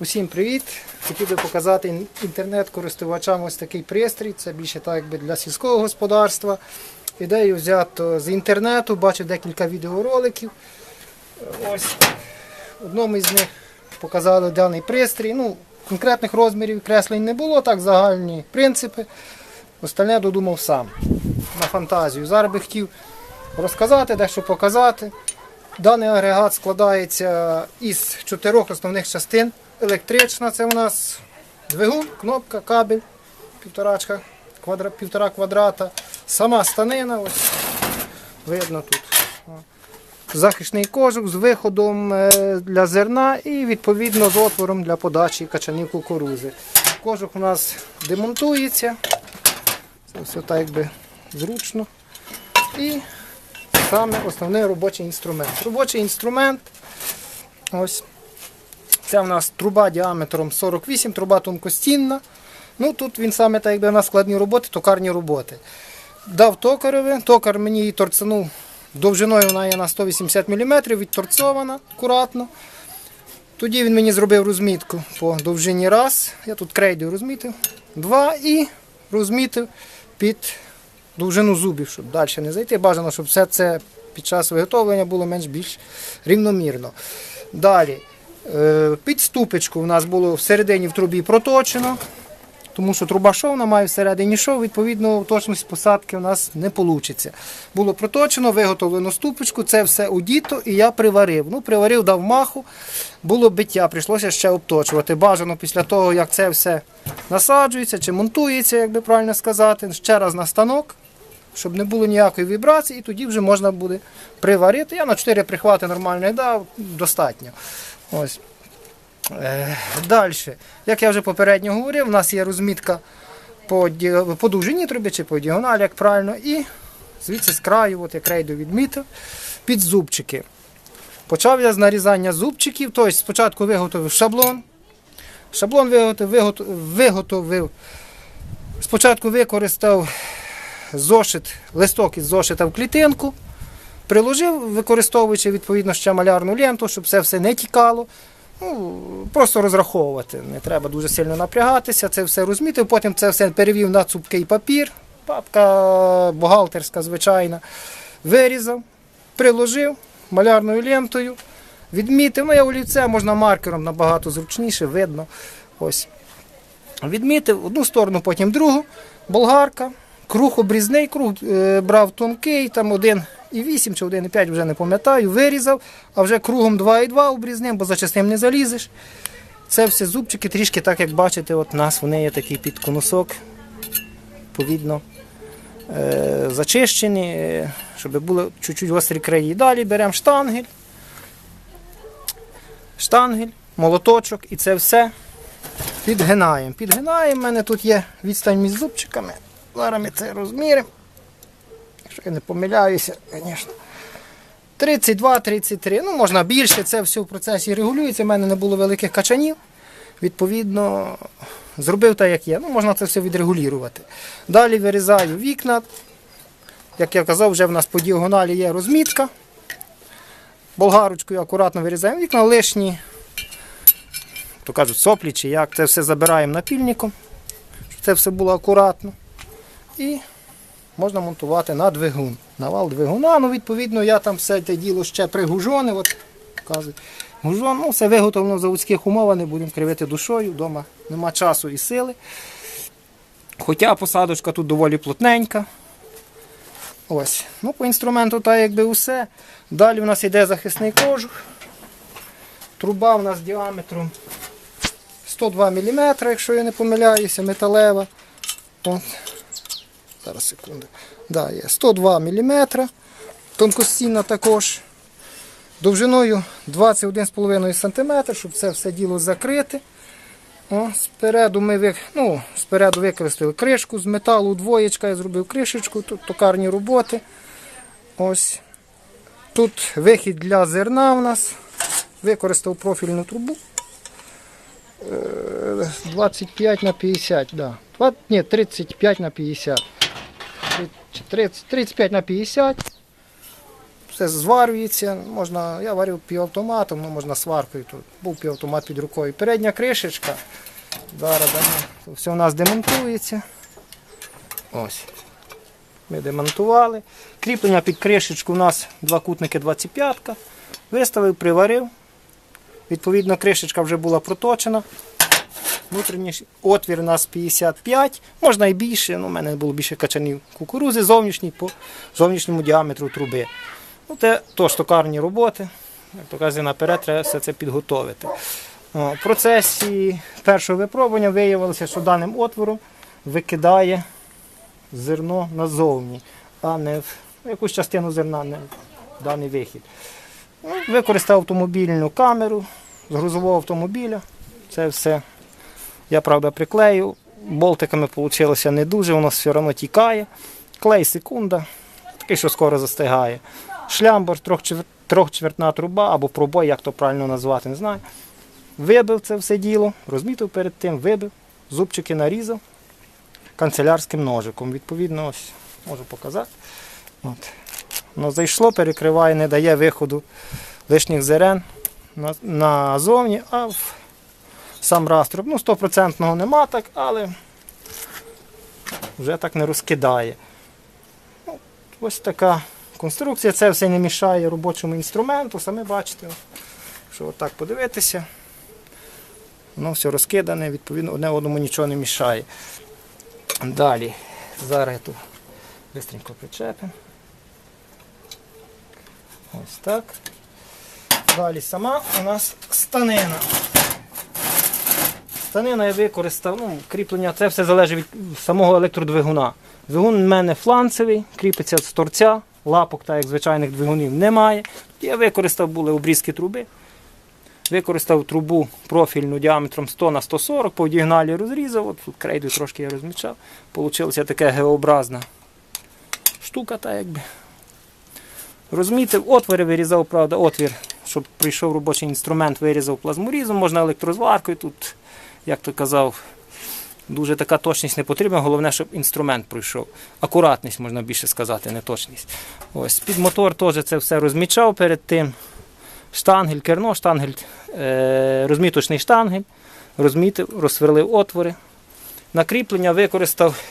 Усім привіт! Хотів би показати інтернет-користувачам ось такий пристрій. Це більше так якби для сільського господарства. Ідею взято з інтернету, бачив декілька відеороликів. Ось в одному із них показали даний пристрій. Ну, конкретних розмірів креслень не було, так загальні принципи. Остальне додумав сам на фантазію. Зараз би хотів розказати, дещо показати. Даний агрегат складається із чотирьох основних частин. Електрична це у нас двигун, кнопка, кабель, півторачка, квадра, півтора квадрата. Сама станина, ось видно тут. Захисний кожух з виходом е, для зерна і відповідно з отвором для подачі качанів кукурузи. Кожух у нас демонтується. Це все так якби зручно. І саме основний робочий інструмент. Робочий інструмент. Ось. Це в нас труба діаметром 48, труба тонкостінна. Ну, тут він саме так якби на складні роботи, токарні роботи. Дав токареві, токар мені її торцанув довжиною вона є на 180 мм, відторцована акуратно. Тоді він мені зробив розмітку по довжині раз. Я тут крейдою розмітив. Два і розмітив під довжину зубів, щоб далі не зайти. Бажано, щоб все це під час виготовлення було менш-більш рівномірно. Далі. Е, Під ступочку у нас було всередині в трубі проточено, тому що труба шовна має всередині шов, відповідно, точність посадки у нас не вийде. Було проточено, виготовлено ступочку, це все удіто і я приварив. Ну, приварив, дав маху, було биття, прийшлося ще обточувати. Бажано після того, як це все насаджується чи монтується, як би правильно сказати, ще раз на станок, щоб не було ніякої вібрації, і тоді вже можна буде приварити. Я на 4 прихвати нормально дав, достатньо. Ось. Е, Далі, як я вже попередньо говорив, у нас є розмітка по, по довжині труби чи по діагоналі, як правильно, і звідси з краю, от як рейду відмітив, під зубчики. Почав я з нарізання зубчиків, тобто спочатку виготовив шаблон. Шаблон виготовив, виготовив. Спочатку використав зошит, листок із зошита в клітинку, приложив, використовуючи відповідно ще малярну ленту, щоб це все не тікало. Ну, просто розраховувати. Не треба дуже сильно напрягатися, це все розмітив, потім це все перевів на цупкий папір, папка бухгалтерська, звичайна. Вирізав, приложив малярною лентою, відмітив. Ну, я олівце можна маркером набагато зручніше, видно. Ось. Відмітив одну сторону, потім другу. Болгарка, круг обрізний, круг е, брав тонкий, там 1,8 чи 1,5, вже не пам'ятаю, вирізав, а вже кругом 2,2 обрізним, бо за частим не залізеш. Це все зубчики, трішки так, як бачите, от у нас вони є такий підконусок, відповідно, е, зачищені, е, щоб були чуть-чуть гострі краї. Далі беремо штангель, штангель, молоточок і це все підгинаємо. Підгинаємо. У мене тут є відстань між зубчиками. Зараз ми це розміримо. Якщо я не помиляюся, звісно. 32-33, ну можна більше, це все в процесі регулюється. У мене не було великих качанів. Відповідно, зробив так, як є. Ну, можна це все відрегулювати. Далі вирізаю вікна. Як я казав, вже в нас по діагоналі є розмітка. Болгарочкою акуратно вирізаємо вікна, лишні то кажуть, соплі чи як, це все забираємо напільником, щоб це все було акуратно. І можна монтувати на двигун. На вал двигуна, ну відповідно, я там все це діло ще пригужоне. От, кажуть, гужон, ну, все виготовлено в заводських умовах, не будемо кривити душою, вдома нема часу і сили. Хоча посадочка тут доволі плотненька. Ось. Ну, по інструменту так якби усе. Далі у нас йде захисний кожух. Труба у нас діаметром 102 мм, якщо я не помиляюся, металева. От. Зараз секунду. Да, є 102 мм. Тонкостінна також. Довжиною 21,5 см, щоб це все діло закрити. О, спереду ми ну, спереду використали кришку з металу, двоєчка, я зробив кришечку, тут токарні роботи. Ось. Тут вихід для зерна у нас. Використав профільну трубу. Е, 25 на 50, да. Ні, 35 на 50. Три- чи 30, 35 на 50. все зварюється. Можна, я варив півавтоматом, ну, можна сваркою. Тут був півавтомат під рукою. Передня кришечка. Зараз дамо. все у нас демонтується. Ось. Ми демонтували. Кріплення під кришечку у нас два кутники 25 Виставив, приварив. Відповідно, кришечка вже була проточена. Внутрішній отвір у нас 55, можна і більше. Ну, у мене було більше качанів кукурузи зовнішній по зовнішньому діаметру труби. Ну, Це теж токарні роботи. Як то кажуть, наперед треба все це підготовити. В процесі першого випробування виявилося, що даним отвором викидає зерно назовні, а не в якусь частину зерна, не в даний вихід. Ну, Використав автомобільну камеру з грузового автомобіля. Це все. Я, правда, приклею. Болтиками вийшло не дуже, воно все одно тікає. Клей секунда, такий, що скоро застигає. Шлямбор, трьохчвертна труба або пробой, як то правильно назвати, не знаю. Вибив це все діло, розмітив перед тим, вибив, зубчики нарізав канцелярським ножиком. Відповідно, ось можу показати. От. Воно зайшло, перекриває, не дає виходу лишніх зерен назовні, а сам раструб. Ну, 100% нема так, але вже так не розкидає. Ну, ось така конструкція. Це все не мішає робочому інструменту. Самі бачите, що отак подивитися. Воно все розкидане, відповідно, одне одному нічого не мішає. Далі. Зараз я тут швидко причепимо. Ось так. Далі сама у нас станина. Станина я використав, ну, кріплення, це все залежить від самого електродвигуна. Двигун у мене фланцевий, кріпиться з торця, лапок, так як звичайних двигунів, немає. Я використав були обрізки труби. Використав трубу профільну діаметром 100 на 140, по діагоналі розрізав, от тут крейду трошки я розмічав. Получилася така геообразна штука, так якби. Розмітив, отвори вирізав, правда, отвір, щоб прийшов робочий інструмент, вирізав плазморізом, можна електрозваркою. Тут, як то казав, дуже така точність не потрібна, головне, щоб інструмент пройшов. Акуратність, можна більше сказати, не точність. Ось, під мотор теж це все розмічав перед тим. Штангель, керно, штангель, е, розміточний штангель, розмітив, розсверлив отвори. На кріплення використав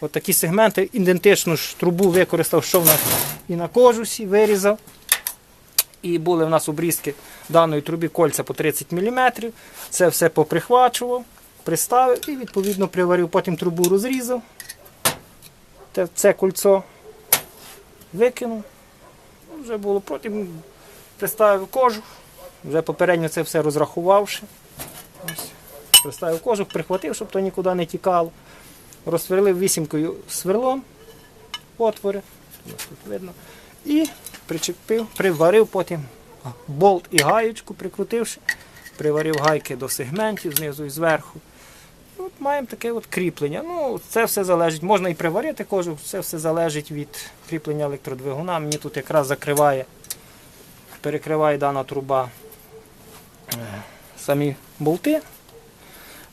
от такі сегменти, ідентичну ж трубу використав, що в нас і на кожусі, вирізав. І були в нас обрізки даної трубі кольця по 30 мм. Це все поприхвачував, приставив і відповідно приварив. Потім трубу розрізав. Це кольцо викинув. Вже було потім приставив кожух, вже попередньо це все розрахувавши. Ось. Приставив кожух, прихватив, щоб то нікуди не тікало. Розсверлив вісімкою сверлом отвори. Тут видно. І причепив, приварив потім болт і гаєчку, прикрутивши, приварив гайки до сегментів знизу і зверху. От маємо таке от кріплення. Ну, це все залежить. Можна і приварити кожух, це все залежить від кріплення електродвигуна. Мені тут якраз закриває перекриває дана труба е, самі болти.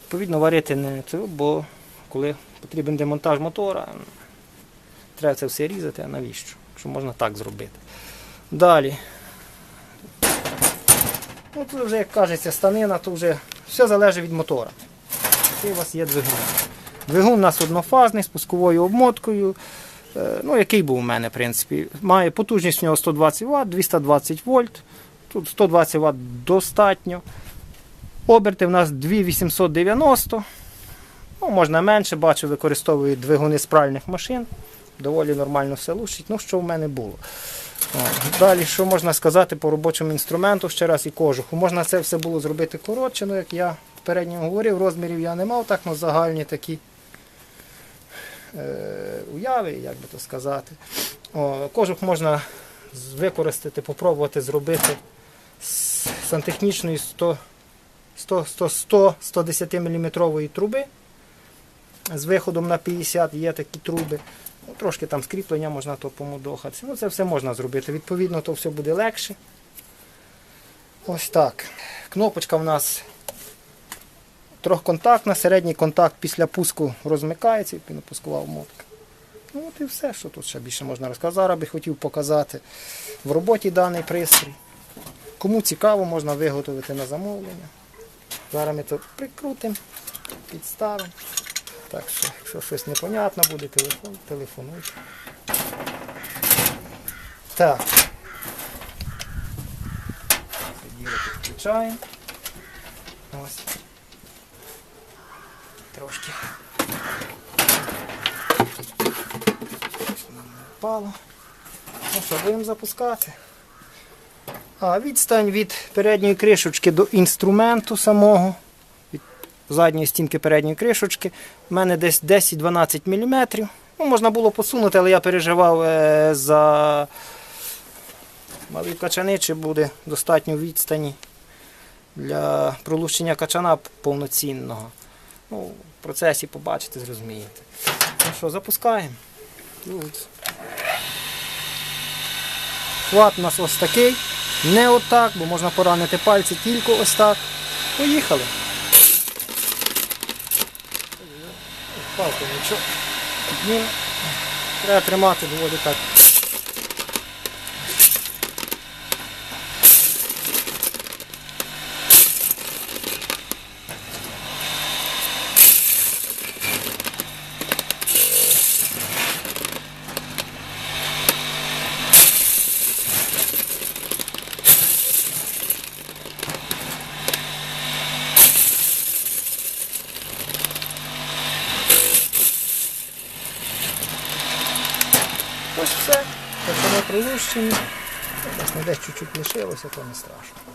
Відповідно, варити не це, бо коли потрібен демонтаж мотора, треба це все різати, а навіщо? Якщо можна так зробити. Далі. Ну, тут вже, як кажеться, станина, то вже все залежить від мотора. Який у вас є двигун. Двигун у нас однофазний з пусковою обмоткою. Е, Ну, який був у мене, в принципі. Має потужність в нього 120 Вт, 220 вольт. Тут 120 Вт достатньо. Оберти в нас 2890. Ну, можна менше, бачу, використовують двигуни з пральних машин. Доволі нормально все лучить. Ну, що в мене було. Далі, що можна сказати по робочому інструменту ще раз і кожуху. Можна це все було зробити коротше, ну, як я попередньо говорив, розмірів я не мав, так ну, загальні такі е, уяви, як би то сказати. О, кожух можна використати, попробувати зробити з сантехнічної 100, 100, 100, 100 110 мм труби. З виходом на 50 є такі труби. Ну, трошки там скріплення можна то помудохатися. Ну, це все можна зробити. Відповідно, то все буде легше. Ось так. Кнопочка в нас трьохконтактна, середній контакт після пуску розмикається, і пускова обмотка. Ну от і все, що тут ще більше можна розказати. Зараз би хотів показати в роботі даний пристрій. Кому цікаво, можна виготовити на замовлення. Зараз ми тут прикрутимо, підставимо. Так що, якщо щось непонятно буде, телефон, телефонуйте. Так. Діло підключаємо. Ось. Трошки. Впало. Ну що, будемо запускати. А відстань від передньої кришечки до інструменту самого, задньої стінки передньої кришечки, в мене десь 10-12 мм. Ну, можна було посунути, але я переживав е, за малі качани, чи буде достатньо відстані для пролущення качана повноцінного. Ну, в процесі побачите, зрозумієте. Ну що, запускаємо. Хват у нас ось такий. Не отак, бо можна поранити пальці тільки ось так. Поїхали. Палку нічого. Треба тримати доволі так. Все. Прилущені. Власне, десь чуть-чуть лишилося, то не страшно.